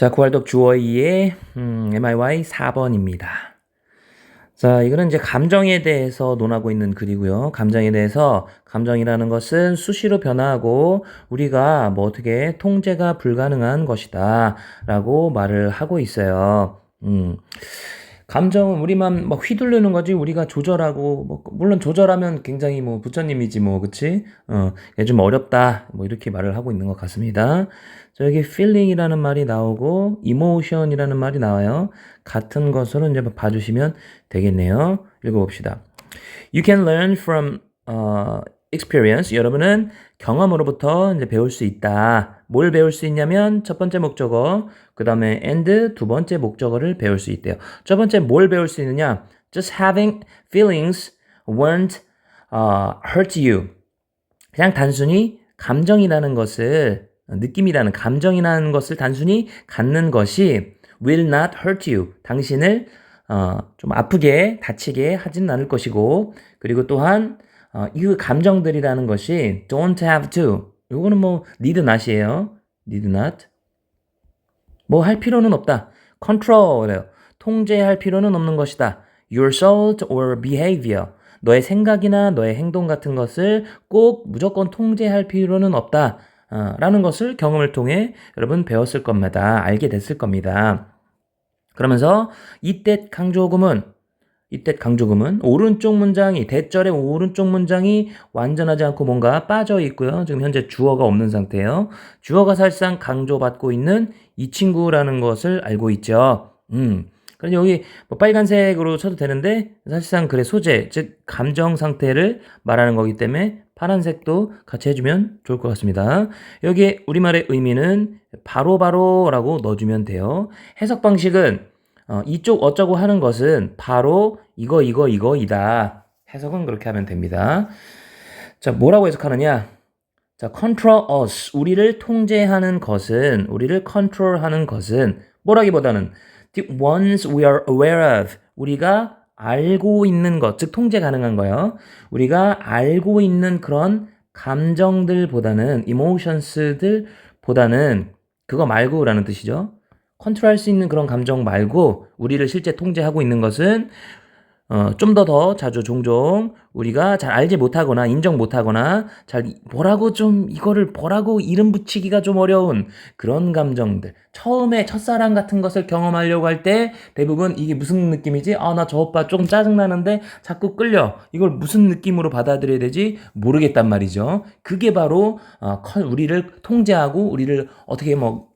자, 구할독 주어이의 음, MIY 4번입니다. 자, 이거는 이제 감정에 대해서 논하고 있는 글이고요. 감정에 대해서 감정이라는 것은 수시로 변화하고 우리가 뭐 어떻게 통제가 불가능한 것이다 라고 말을 하고 있어요. 음. 감정은 우리만 막 휘둘르는 거지 우리가 조절하고 뭐 물론 조절하면 굉장히 뭐 부처님이지 뭐 그치? 어, 이게 좀 어렵다 뭐 이렇게 말을 하고 있는 것 같습니다. 자 여기 feeling이라는 말이 나오고 emotion이라는 말이 나와요. 같은 것으로 이제 봐주시면 되겠네요. 읽어봅시다. You can learn from uh, experience. 여러분은 경험으로부터 이제 배울 수 있다. 뭘 배울 수 있냐면 첫 번째 목적어, 그 다음에 and 두 번째 목적어를 배울 수 있대요. 첫 번째 뭘 배울 수 있느냐? Just having feelings won't uh, hurt you. 그냥 단순히 감정이라는 것을 느낌이라는 감정이라는 것을 단순히 갖는 것이 will not hurt you. 당신을 어, 좀 아프게 다치게 하진 않을 것이고 그리고 또한 어, 이 감정들이라는 것이 don't have to. 요거는 뭐 need not이에요. need not. 뭐 할 필요는 없다. control래요. 통제할 필요는 없는 것이다. your thought or behavior. 너의 생각이나 너의 행동 같은 것을 꼭 무조건 통제할 필요는 없다. 어, 라는 것을 경험을 통해 여러분 배웠을 겁니다. 알게 됐을 겁니다. 그러면서 이때 강조금은 이때 강조금은 오른쪽 문장이 대절의 오른쪽 문장이 완전하지 않고 뭔가 빠져 있고요. 지금 현재 주어가 없는 상태예요. 주어가 사실상 강조받고 있는 이 친구라는 것을 알고 있죠. 음. 그래서 여기 뭐 빨간색으로 쳐도 되는데 사실상 글의 소재, 즉 감정 상태를 말하는 거기 때문에 파란색도 같이 해주면 좋을 것 같습니다. 여기에 우리말의 의미는 바로바로라고 넣어주면 돼요. 해석 방식은 어, 이쪽 어쩌고 하는 것은 바로 이거 이거 이거이다. 해석은 그렇게 하면 됩니다. 자, 뭐라고 해석하느냐? 자, control us. 우리를 통제하는 것은 우리를 control하는 것은 뭐라기보다는 the ones we are aware of. 우리가 알고 있는 것, 즉 통제 가능한 거요. 우리가 알고 있는 그런 감정들보다는 emotions들보다는 그거 말고라는 뜻이죠. 컨트롤할 수 있는 그런 감정 말고 우리를 실제 통제하고 있는 것은 어, 좀 더 더 자주 종종 우리가 잘 알지 못하거나 인정 못하거나 잘 뭐라고 좀 이거를 뭐라고 이름 붙이기가 좀 어려운 그런 감정들 처음에 첫사랑 같은 것을 경험하려고 할 때 대부분 이게 무슨 느낌이지? 아 나 저 오빠 조금 짜증나는데 자꾸 끌려 이걸 무슨 느낌으로 받아들여야 되지? 모르겠단 말이죠 그게 바로 어, 우리를 통제하고 우리를 어떻게 뭐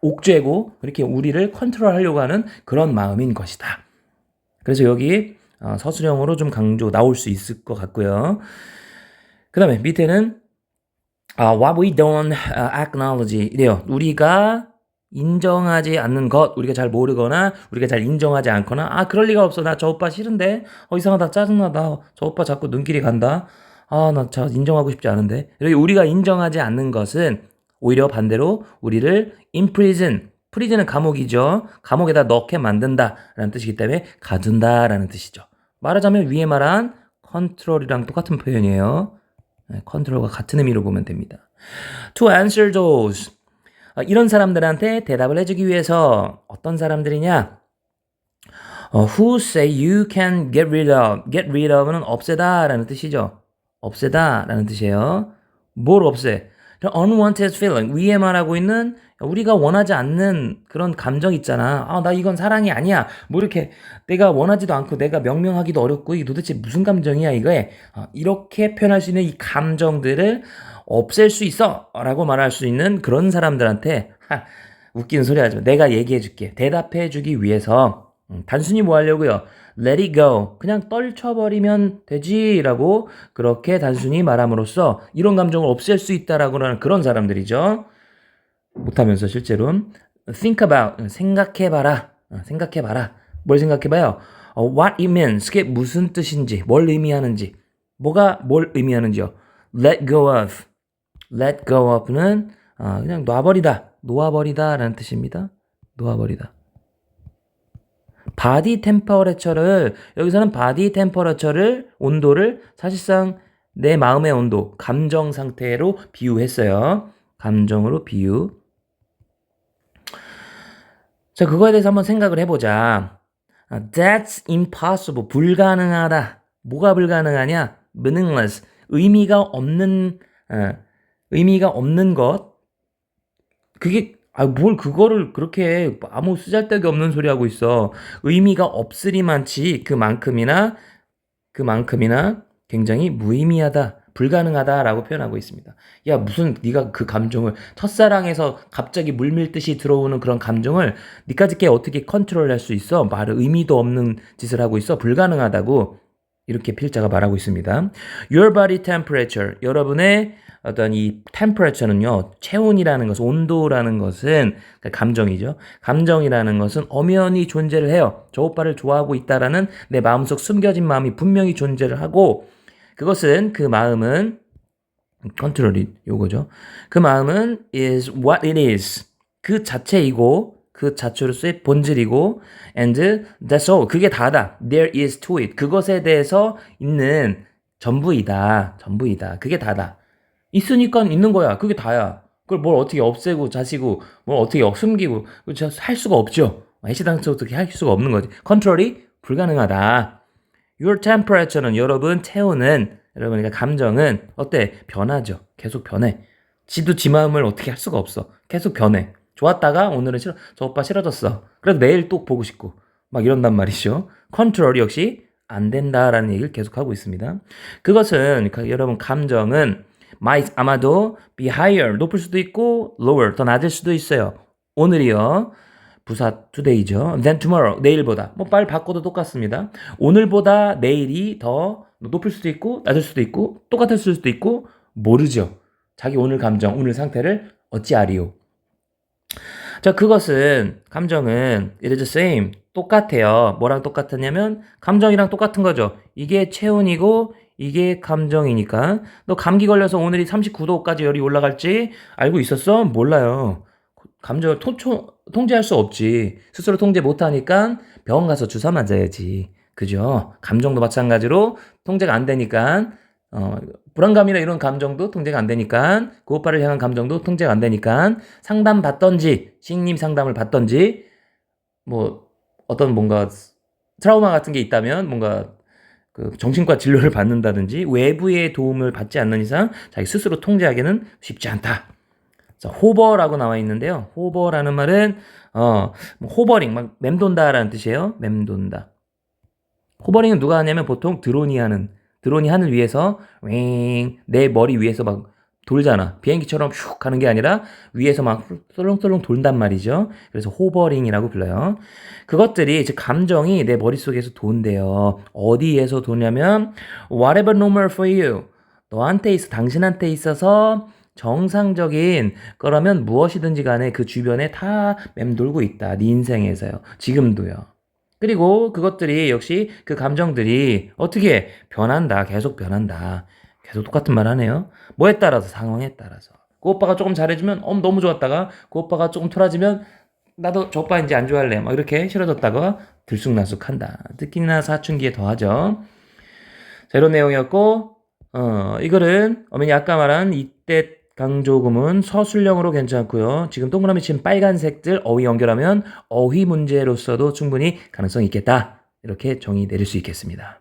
옥죄고 이렇게 우리를 컨트롤하려고 하는 그런 마음인 것이다. 그래서 여기 어, 서술형으로 좀 강조 나올 수 있을 것 같고요. 그 다음에 밑에는 uh, what we don't acknowledge 이래요. 우리가 인정하지 않는 것, 우리가 잘 모르거나 우리가 잘 인정하지 않거나 아 그럴 리가 없어 나 저 오빠 싫은데 어 이상하다 짜증나다 저 오빠 자꾸 눈길이 간다 아 나 저 인정하고 싶지 않은데 이렇게 우리가 인정하지 않는 것은 오히려 반대로 우리를 imprison 프리즌은 감옥이죠. 감옥에다 넣게 만든다 라는 뜻이기 때문에 가둔다 라는 뜻이죠. 말하자면 위에 말한 컨트롤이랑 똑같은 표현이에요. 네, 컨트롤과 같은 의미로 보면 됩니다. To answer those. 어, 이런 사람들한테 대답을 해주기 위해서 어떤 사람들이냐? 어, who say you can get rid of. get rid of는 없애다 라는 뜻이죠. 없애다 라는 뜻이에요. 뭘 없애? Unwanted feeling 위에 말하고 있는 우리가 원하지 않는 그런 감정 있잖아. 아, 나 이건 사랑이 아니야. 뭐 이렇게 내가 원하지도 않고 내가 명명하기도 어렵고 이게 도대체 무슨 감정이야 이거에 어, 이렇게 표현할 수 있는 이 감정들을 없앨 수 있어 라고 말할 수 있는 그런 사람들한테 하, 웃기는 소리 하지 마. 내가 얘기해 줄게. 대답해 주기 위해서 음, 단순히 뭐 하려고요? let it go. 그냥 떨쳐버리면 되지라고 그렇게 단순히 말함으로써 이런 감정을 없앨 수 있다라고 하는 그런 사람들이죠. 못하면서 실제로. Think about. 생각해봐라. 생각해봐라. 뭘 생각해봐요? what it means. 그게 무슨 뜻인지 뭘 의미하는지 뭐가 뭘 의미하는지요? Let go of. Let go of는 아, 그냥 놔버리다. 놓아버리다라는 뜻입니다. 놓아버리다 바디 템퍼레처를 여기서는 바디 템퍼레처를 온도를 사실상 내 마음의 온도 감정 상태로 비유했어요 감정으로 비유 자, 그거에 대해서 한번 생각을 해보자. 아, That's impossible. 불가능하다. 뭐가 불가능하냐? meaningless. 의미가 없는, 어, 의미가 없는 것. 그게, 아, 뭘 그거를 그렇게 아무 쓰잘데기 없는 소리 하고 있어. 의미가 없으리만치 그만큼이나, 그만큼이나 굉장히 무의미하다. 불가능하다라고 표현하고 있습니다. 야, 무슨 네가 그 감정을 첫사랑에서 갑자기 물밀듯이 들어오는 그런 감정을 니까짓게 어떻게 컨트롤할 수 있어? 말을 의미도 없는 짓을 하고 있어. 불가능하다고 이렇게 필자가 말하고 있습니다. Your body temperature. 여러분의 어떤 이 temperature는요. 체온이라는 것은 온도라는 것은 그러니까 감정이죠. 감정이라는 것은 엄연히 존재를 해요. 저 오빠를 좋아하고 있다라는 내 마음속 숨겨진 마음이 분명히 존재를 하고 그것은 그 마음은 컨트롤이 요거죠. 그 마음은 is what it is. 그 자체이고 그 자체로서의 본질이고 and that's all. 그게 다다. There is to it. 그것에 대해서 있는 전부이다. 전부이다. 그게 다다. 있으니까 있는 거야. 그게 다야. 그걸 뭘 어떻게 없애고 자시고 뭘 어떻게 숨기고 그할 수가 없죠. 애시당초 어떻게 할 수가 없는 거지. 컨트롤이 불가능하다. Your temperature는 여러분 체온은 여러분 그러니까 감정은 어때? 변하죠. 계속 변해. 지도 지 마음을 어떻게 할 수가 없어. 계속 변해. 좋았다가 오늘은 싫어. 저 오빠 싫어졌어. 그래도 내일 또 보고 싶고 막 이런단 말이죠. 컨트롤이 역시 안 된다라는 얘기를 계속하고 있습니다. 그것은 그 여러분 감정은 might 아마도 be higher 높을 수도 있고 lower 더 낮을 수도 있어요. 오늘이요. 부사 today죠. then tomorrow 내일보다 뭐말 바꿔도 똑같습니다. 오늘보다 내일이 더 높을 수도 있고 낮을 수도 있고 똑같을 수도 있고 모르죠. 자기 오늘 감정, 오늘 상태를 어찌아리요. 자, 그것은 감정은 it is the same 똑같아요. 뭐랑 똑같았냐면 감정이랑 똑같은 거죠. 이게 체온이고 이게 감정이니까 너 감기 걸려서 오늘이 39도까지 열이 올라갈지 알고 있었어? 몰라요. 감정을 토, 초, 통제할 수 없지. 스스로 통제 못하니까 병원 가서 주사 맞아야지. 그죠? 감정도 마찬가지로 통제가 안 되니까, 어, 불안감이나 이런 감정도 통제가 안 되니까, 그 오빠를 향한 감정도 통제가 안 되니까, 상담 받던지, 신님 상담을 받던지, 뭐, 어떤 뭔가 트라우마 같은 게 있다면, 뭔가 그 정신과 진료를 받는다든지, 외부의 도움을 받지 않는 이상 자기 스스로 통제하기는 쉽지 않다. 자, 호버라고 나와 있는데요. 호버라는 말은 어, 뭐 호버링 막 맴돈다라는 뜻이에요. 맴돈다. 호버링은 누가 하냐면 보통 드론이 하는 드론이 하늘 위에서 윙 내 머리 위에서 막 돌잖아. 비행기처럼 슉 가는 게 아니라 위에서 막 썰렁썰렁 돈단 말이죠. 그래서 호버링이라고 불러요. 그것들이 즉 감정이 내 머릿속에서 돈대요. 어디에서 도냐면 whatever normal for you. 너한테 있어 당신한테 있어서 정상적인 거라면 무엇이든지 간에 그 주변에 다 맴돌고 있다. 네 인생에서요. 지금도요. 그리고 그것들이 역시 그 감정들이 어떻게 변한다. 계속 변한다. 계속 똑같은 말 하네요. 뭐에 따라서 상황에 따라서. 그 오빠가 조금 잘해주면 어 너무 좋았다가 그 오빠가 조금 틀어지면 나도 저 오빠 이제 안 좋아할래. 막 이렇게 싫어졌다가 들쑥날쑥한다. 특히나 사춘기에 더하죠. 자, 이런 내용이었고 어 이거는 어머니 아까 말한 이때 강조금은 서술형으로 괜찮고요. 지금 동그라미 친 빨간색들 어휘 연결하면 어휘 문제로서도 충분히 가능성이 있겠다. 이렇게 정의 내릴 수 있겠습니다.